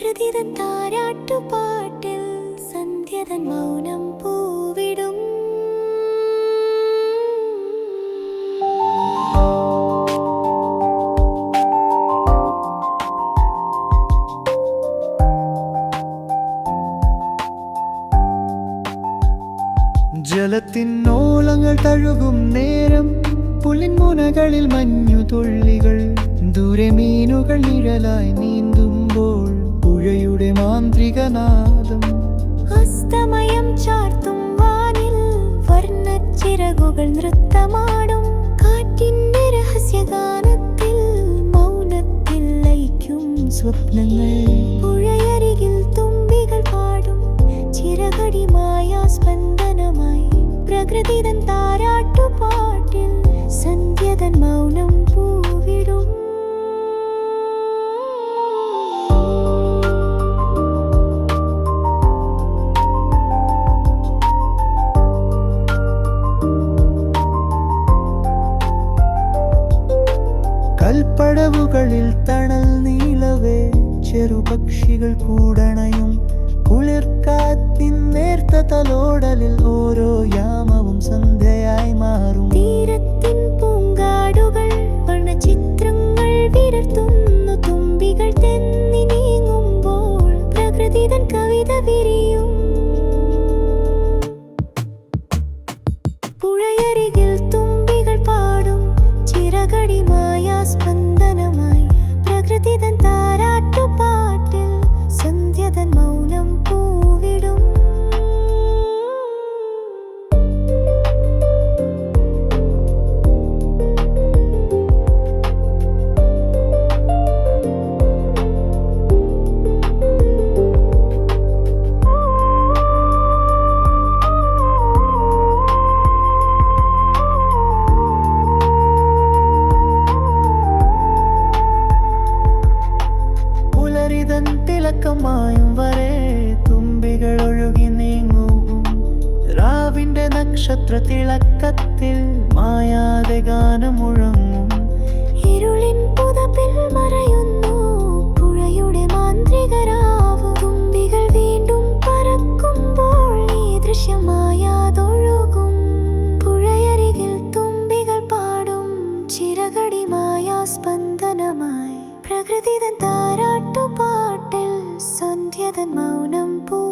പ്രകൃതിതൻ താരാട്ടുപാട്ടിൽ സന്ധ്യതൻ മൗനം പൂവിടും. ജലത്തിനോളങ്ങൾ തഴുകും നേരം പുലിൻമുനകളിൽ മഞ്ഞു തുള്ളികൾ ദൂരെ മീനുകൾ നിഴലായി നീന്തുമ്പോൾ പുഴയുടെ മാന്ത്രികനാദം. അസ്തമയം ചാർത്തും വാനിൽ വർണച്ചിറകുകൾ നൃത്തമാടും. കാറ്റിന്റെ രഹസ്യഗാനത്തിൽ മൗനത്തിൽ ലയിക്കും സ്വപ്നങ്ങൾ. പുഴയരികിൽ തുമ്പികൾ പാടും. ചിറകടിമായ സ്പന്ദനമായി പ്രകൃതിതൻ താരാട്ടുപാട്ടിൽ കൽപ്പടവുകളിൽ തണൽ നീളവേ. ചെറുപക്ഷികൾ കൂടണയും കുളിർക്കാത്തിൻ നേർത്ത തലോടലിൽ ഓരോ യാമവും സന്ധ്യയായി മാറും. തീരത്തിൻ പൂങ്കാടുകൾ ചിത്രങ്ങൾ വിരർത്തുന്നു. തുമ്പികൾ തെന്നി നീങ്ങുമ്പോൾ പ്രകൃതിതൻ കവിത വിരിയും. പുഴയരികിൽ തുമ്പികൾ പാടും. ചിറകടിമായ സ്പന്ദനമായി തിളക്കമായും വരെ തുമ്പികൾ ഒഴുകി നീങ്ങും. രാവിന്റെ നക്ഷത്ര തിളക്കത്തിൽ മായാതെ ഗാനം മുഴങ്ങും ഇരുളിൻ പുതപ്പിൽ മറയുന്നു പുഴയുടെ മാന്ത്രികരാവ്. തുമ്പികൾ വീണ്ടും പറക്കുമ്പോൾ ഈ ദൃശ്യമായാതൊഴുകും പുഴയരികിൽ തുമ്പികൾ പാടും ചിറകടിമായ സ്പന്ദനമായി. പ്രകൃതി താരാട്ടുപാട്ടിൽ 酸甜的梦，难捕。